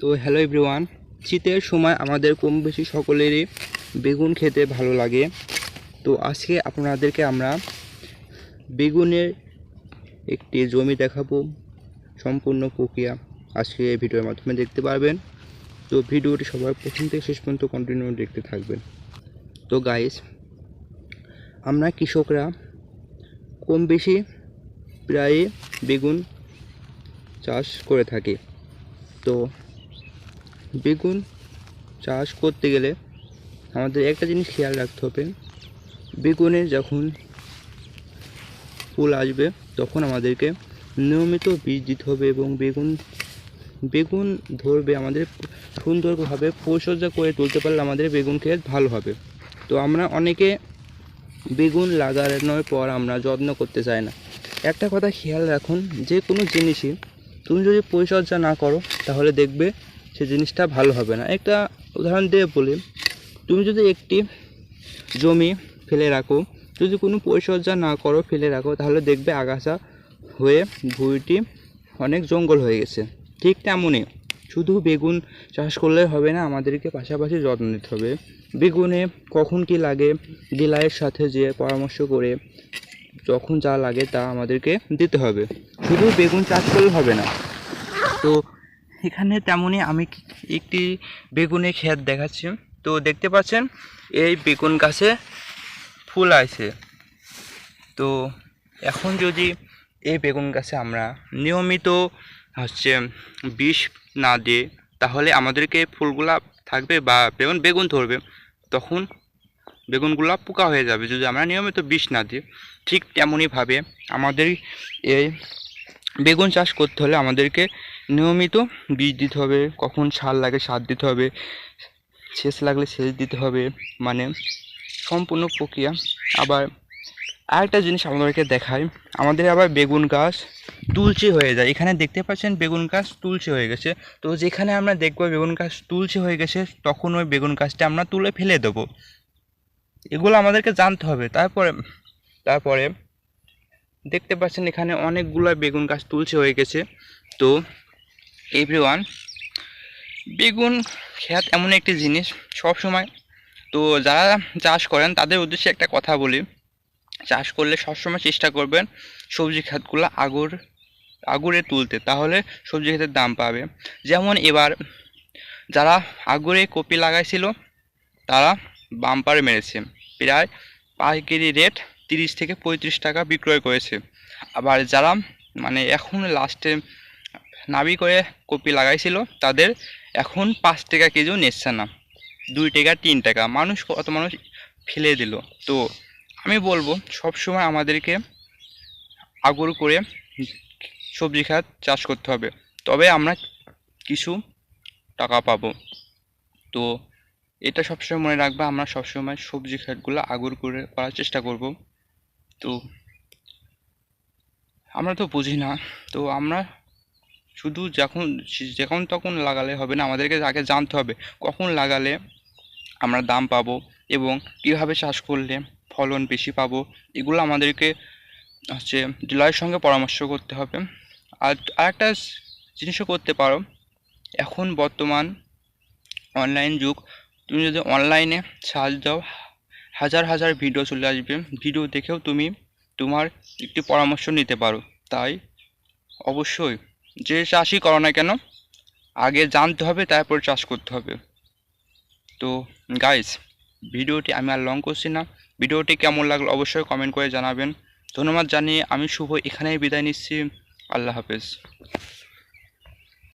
তো hello everyone শীতের সময় আমাদের কম বেশি সকলেরই বেগুন খেতে ভালো লাগে। তো আজকে আপনাদেরকে আমরা বেগুনের একটি জমি দেখাবো, সম্পূর্ণ প্রক্রিয়া আজকে এই ভিডিওর মাধ্যমে দেখতে পারবেন। তো ভিডিওটি সবার প্রথম থেকে শেষ পর্যন্ত কন্টিনিউ দেখতে থাকবেন। তো গাইস আমরা কৃষকরা কম বেশি প্রায় বেগুন চাষ করে থাকি। তো বেগুন চাষ করতে গেলে আমাদের একটা জিনিস খেয়াল রাখতে হবে। বেগুনে যখন ফুল আসবে, তখন আমাদেরকে নিয়মিত বীজ দিতে হবে এবং বেগুন বেগুন ধরবে আমাদের সুন্দরভাবে পরিচর্যা করে তুলতে পারলে আমাদের বেগুন ক্ষেত ভালো হবে। তো আমরা অনেকে বেগুন লাগানোর পর আমরা যত্ন করতে চাই না। একটা কথা খেয়াল রাখুন, যে কোনো জিনিসই তুমি যদি পরিচর্যা না করো, তাহলে দেখবে সে জিনিসটা ভালো হবে না। একটা উদাহরণ দিয়ে বলি, তুমি যদি একটি জমি ফেলে রাখো, যদি কোনো পরিচর্যা না করো ফেলে রাখো, তাহলে দেখবে আগাছা হয়ে ভুঁইটি অনেক জঙ্গল হয়ে গেছে। ঠিক তেমনই শুধু বেগুন চাষ করলে হবে না, আমাদেরকে পাশাপাশি যত্ন নিতে হবে। বেগুনে কখন কি লাগে ডিলারের সাথে যে পরামর্শ করে যখন যা লাগে তা আমাদেরকে দিতে হবে। শুধু বেগুন চাষ করলে হবে না। তো এখানে তেমনই আমি একটি বেগুনের ক্ষেত দেখাচ্ছি। তো দেখতে পাচ্ছেন, এই বেগুন গাছে ফুল আছে তো এখন যদি এই বেগুন গাছে আমরা নিয়মিত হচ্ছে বিষ না দিয়ে তাহলে আমাদেরকে ফুলগুলা থাকবে বা বেগুন বেগুন ধরবে, তখন বেগুনগুলো পোকা হয়ে যাবে। যদি আমরা নিয়মিত বিষ না দিই, ঠিক তেমনইভাবে আমাদের এই বেগুন চাষ করতে হলে আমাদেরকে নিয়মিত বীজ দিতে হবে, কখন সার লাগে সার দিতে হবে, সেচ লাগলে সেচ দিতে হবে মানে সম্পূর্ণ প্রক্রিয়া। আবার আরেকটা জিনিস আমাদেরকে দেখায় আমাদের আবার বেগুন গাছ তুলসী হয়ে যায়। এখানে দেখতে পাচ্ছেন বেগুন গাছ তুলসী হয়ে গেছে। তো যেখানে আমরা দেখব বেগুন গাছ তুলসী হয়ে গেছে, তখন ওই বেগুন গাছটা আমরা তুলে ফেলে দেবো। এগুলো আমাদেরকে জানতে হবে। তারপরে তারপরে দেখতে পাচ্ছেন এখানে অনেকগুলো বেগুন গাছ তুলছে হয়ে গেছে। তো এভরিওয়ান বেগুন ক্ষেত এমন একটি জিনিস সব সময় তো, যারা চাষ করেন, তাদের উদ্দেশ্যে একটা কথা বলি। চাষ করলে সবসময় চেষ্টা করবেন সবজি খাতগুলো আগর, আগুরে তুলতে, তাহলে সবজি ক্ষেতের দাম পাবে। যেমন এবার, যারা আগুরে কপি লাগাইছিল, তারা বাম্পারে মেরেছে। প্রায় পাইকারি রেট তিরিশ থেকে পঁয়ত্রিশ টাকা বিক্রয় করেছে। আবার যারা মানে এখন লাস্টে নাবি করে কপি লাগাইছিল, তাদের এখন পাঁচ টাকা কেজিও নিচ্ছে না। দুই টাকা, তিন টাকা। মানুষ কত মানুষ ফেলে দিল। তো আমি বলব সব সময় আমাদেরকে আগর করে সবজি খাত চাষ করতে হবে। তবে আমরা কিছু টাকা পাবো। তো এটা সবসময় মনে রাখবে, আমরা সবসময় সবজি খাতগুলো আগর করে করার চেষ্টা করব। তো আমরা তো বুঝি না। তো আমরা শুধু যখন যখন তখন লাগালে হবে না, আমাদেরকে আগে জানতে হবে কখন লাগালে আমরা দাম পাবো এবং কীভাবে চাষ করলে ফলন বেশি পাবো, এগুলো আমাদেরকে হচ্ছে ডিলারের সঙ্গে পরামর্শ করতে হবে। আর আরেকটা জিনিসও করতে পারো, এখন বর্তমান অনলাইন যুগ, তুমি যদি অনলাইনে সার্চ দাও হাজার হাজার ভিডিও চলে আসবে। ভিডিও দেখেও তুমি তোমার একটি পরামর্শ নিতে পারো। তাই অবশ্যই যে চাষই করো না কেন, আগে জানতে হবে, তারপর চাষ করতে হবে। তো গাইস ভিডিওটি আমি আর লং করছি না। ভিডিওটি কেমন লাগল অবশ্যই কমেন্ট করে জানাবেন। ধন্যবাদ জানিয়ে আমি শুভ এখানেই বিদায় নিচ্ছি। আল্লাহ হাফেজ।